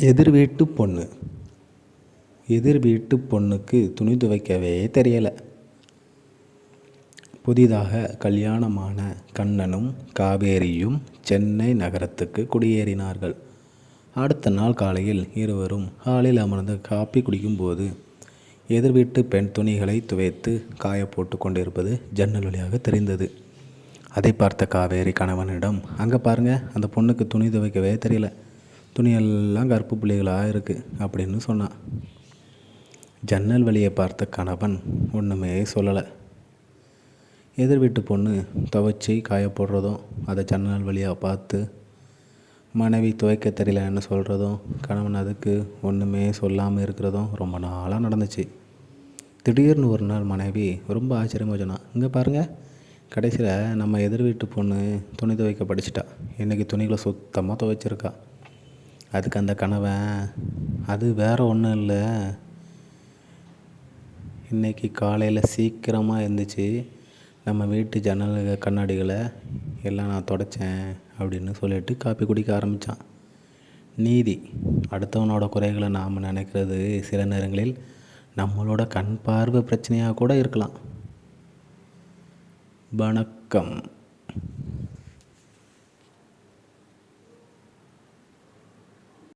எதிர் வீட்டு பொண்ணு. எதிர் வீட்டு பொண்ணுக்கு துணி துவைக்கவே தெரியலை. புதிதாக கல்யாணமான கண்ணனும் காவேரியும் சென்னை நகரத்துக்கு குடியேறினார்கள். அடுத்த நாள் காலையில் இருவரும் ஹாலில் அமர்ந்து காப்பி குடிக்கும்போது எதிர் வீட்டு பெண் துணிகளை துவைத்து காய போட்டு கொண்டிருப்பது ஜன்னல் வழியாக தெரிந்தது. அதை பார்த்த காவேரி கணவனிடம் அங்கே பாருங்கள் அந்த பொண்ணுக்கு துணி துவைக்கவே தெரியல. துணியெல்லாம் கருப்பு புள்ளிகளாக இருக்குது அப்படின்னு சொன்னான். ஜன்னல் வழியை பார்த்த கணவன் ஒன்றுமே சொல்லலை. எதிர் வீட்டு பொண்ணு துவைச்சி காய போடுறதும் அதை ஜன்னல் வழியாக பார்த்து மனைவி துவைக்க தெரியலன்னு சொல்கிறதும் கணவன் அதுக்கு ஒன்றுமே சொல்லாமல் இருக்கிறதும் ரொம்ப நாளாக நடந்துச்சு. திடீர்னு ஒரு நாள் மனைவி ரொம்ப ஆச்சரியமாக சொன்னான் இங்கே பாருங்கள் கடைசியில் நம்ம எதிர் வீட்டு பொண்ணு துணி துவைக்க படிச்சிட்டா இன்றைக்கி துணிகளை சுத்தமாக துவைச்சிருக்கா. அதுக்கு அந்த கணவன் அது வேறு ஒன்றும் இல்லை. இன்றைக்கி காலையில் சீக்கிரமாக எழுந்திரிச்சி நம்ம வீட்டு ஜன்னல் கண்ணாடிகளை எல்லாம் நான் தொடச்சேன் அப்படின்னு சொல்லிட்டு காப்பி குடிக்க ஆரம்பித்தான் நீதி அடுத்தவனோட குறைகளை நாம் நினைக்கிறது சில நேரங்களில் நம்மளோட கண் பார்வை பிரச்சனையாக கூட இருக்கலாம். வணக்கம்.